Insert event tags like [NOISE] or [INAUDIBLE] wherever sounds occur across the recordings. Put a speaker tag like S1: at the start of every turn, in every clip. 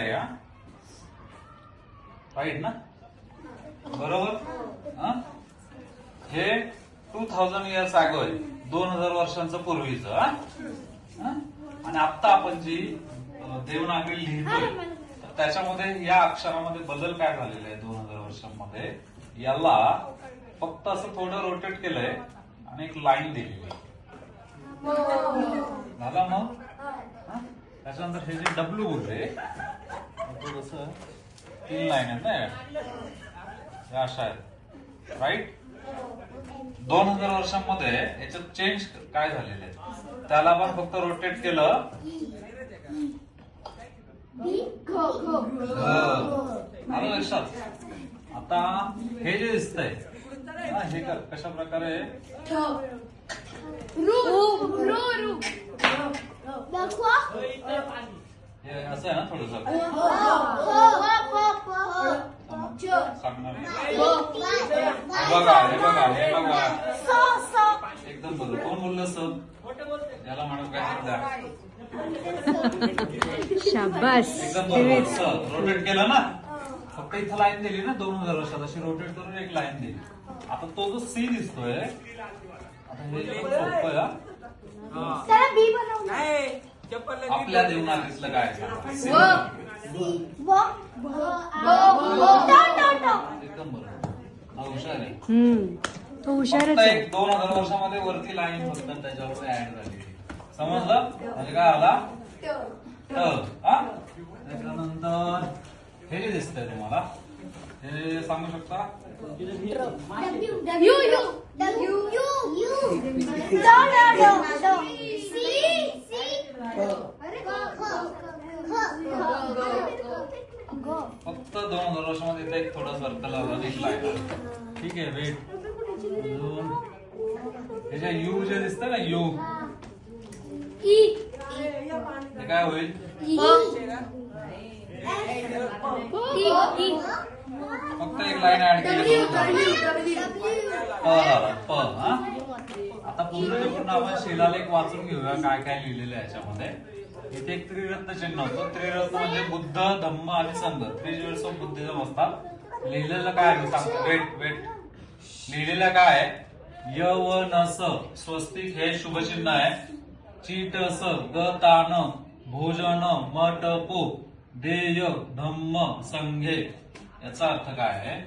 S1: आहे हा राईट ना बरोबर हा? हे टू थाउजंड इयर्स अगो आहे दोन हजार वर्षांचं पूर्वीचं हा? हा? आणि आता आपण जी देवनागरी लिहितोय तर त्याच्यामध्ये या अक्षरामध्ये बदल काय झालेले आहे दोन हजार वर्षांमध्ये याला फक्त असं थोडं रोटेट केलंय आणि एक लाईन दिलेली आहे. झाला मग हा? त्याच्यानंतर हे जे डब्ल्यू बोलले थोडस तीन लाईन आहेत ना अशा आहेत राईट दोन हजार वर्षांमध्ये याच्यात चेंज काय झालेले आहे? त्याला आपण फक्त रोटेट केलं. आलं लक्षात? आता हे जे दिसतंय हा, क- कशा प्रकारे हे असं आहे ना थोडस? सांगणार बघा हे बघा हे बघा. एकदम बरोबर कोण बोललं सर याला म्हणत काय
S2: शाबास.
S1: एकदम बरोबर सर रोटेट केलं ना? फक्त इथं लाईन दिली ना दोन हजार वर्षात. अशी रोटेट करून एक लाईन दिली. आता तो जो सी दिसतोय आता हे सोपं आहे हा. काय आहे? सांगा? C. एकदम बरोबर. हा हुशार आहे.
S2: हम्म. तो हुशारच
S1: फक्त
S2: आहे.
S1: एक दोन हजार वर्षामध्ये वरती लाईन फक्त त्याच्यावर ऍड झाली समजलं? म्हणजे काय आला? ट. हा? त्याच्यानंतर हे जे दिसतंय तुम्हाला. हे सांगू शकता? फक्त दोन हजार वर्षामध्ये इथे एक थोडं सर्कल आलं आणि एक लाईन आली. ठीक आहे वेट अजून हे जे यू जे दिसतं ना यू ते काय होईल? फक्त एक लाईन ऍड केली. प प हा? आता पूर्ण पूर्ण आपण शिलालेख वाचून घेऊया काय काय लिहिलेलं आहे याच्यामध्ये. इथे एक त्रिरत्न चिन्ह होतं त्रिरत्न म्हणजे बुद्ध धम्म आणि संघ थ्री ज्वेल्स ऑफ बुद्धिझम असतात लिहिलेलं काय आहे? सांगतो. वेट वेट लिहिलेलं काय आहे? य व न स. स्वस्तिक हे शुभचिन्ह आहे. चीट स. ग तान भोजन मट पो. देय धम्म संघे. याचा अर्थ काय आहे?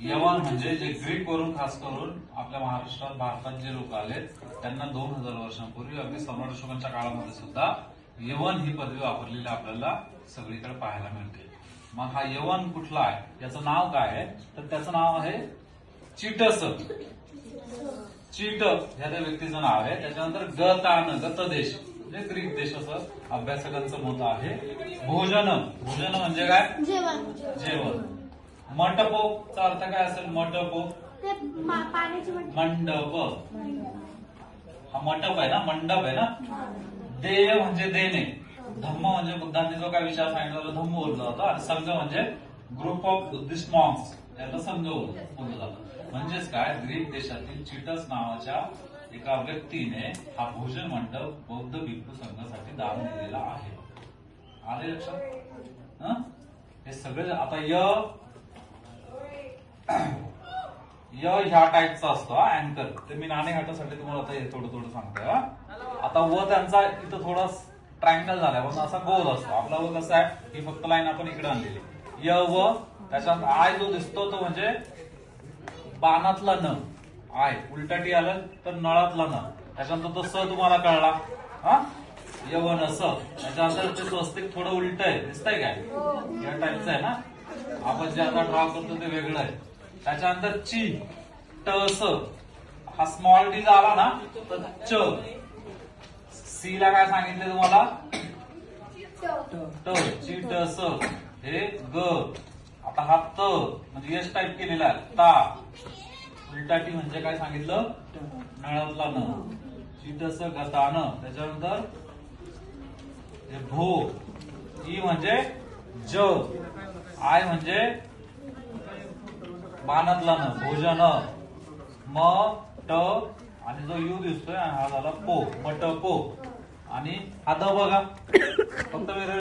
S1: यवन म्हणजे जे ग्रीक वरून खास करून आपल्या महाराष्ट्रात भारतात जे लोक आलेत त्यांना दोन हजार वर्षांपूर्वी अगदी सम्राट अशोकांच्या काळामध्ये सुद्धा यवन ही पदवी वापरलेली आपल्याला सगळीकडे पाहायला मिळते. मग हा यवन कुठला आहे? याचं नाव काय आहे? तर त्याचं नाव आहे चिटस. चीट ह्या त्या व्यक्तीचं नाव आहे. त्याच्यानंतर गतान गत देश म्हणजे ग्रीक देश असं अभ्यासकांचं मत आहे. भोजन. भोजन म्हणजे काय? जेवण. मंडपोचा अर्थ काय असेल? मंडपो.
S3: पाण्याची
S1: मंडप. हा मंडप आहे ना? मंडप आहे ना? देय म्हणजे देणे धम्म म्हणजे बुद्धांनी जो काय विचार सांगितला तो धम्म बोलला होता आणि संघ म्हणजे ग्रुप ऑफ बुद्धिस्ट मॉन्क्स याला संघ बोललं जातो. म्हणजेच काय? ग्रीक देशातील चिटस नावाच्या एका व्यक्तीने हा भोजन मंडप बौद्ध भिक्खू संघासाठी दान दिलेला आहे. आले लक्षात? हे? सगळे आता य य ह्या टाईपचा असतो अँकर ते मी नाणे घाटासाठी तुम्हाला आता हे थोडं थोडं सांगतोय हा. आता व त्यांचा इथं थोडा ट्रायंगल झालाय. पण असा गोल असतो. आपला व कसा आहे? ही फक्त लाईन आपण इकडे आणलेली य व त्याच्यात आय जो दिसतो तो म्हणजे बाणातला न. आय उलटा टी आलं तर नळातला न. त्याच्यानंतर तो स तुम्हाला कळला. हा? यवन स. त्याच्यानंतर ते स्वस्तिक थोडं उलट आहे. दिसतंय काय? या टाईपचं आहे ना? आपण जे आता ड्रॉ करतो ते वेगळं आहे. त्याच्यानंतर ची ट स. हा स्मॉल डी आला ना तर च. सी ला काय सांगितले तुम्हाला? ची हे ग. आता हा त म्हणजे यश टाईप केलेला आहे. ता. उलटा टी म्हणजे काय सांगितलं? नळातला न. चिटस गता न. त्याच्यानंतर हे भो. ई म्हणजे ज. आय म्हणजे बाणातला न भोजन. म ट आणि जो यू दिसतोय हा झाला पो मट पो आणि हा बघा. [COUGHS] फक्त वेगळं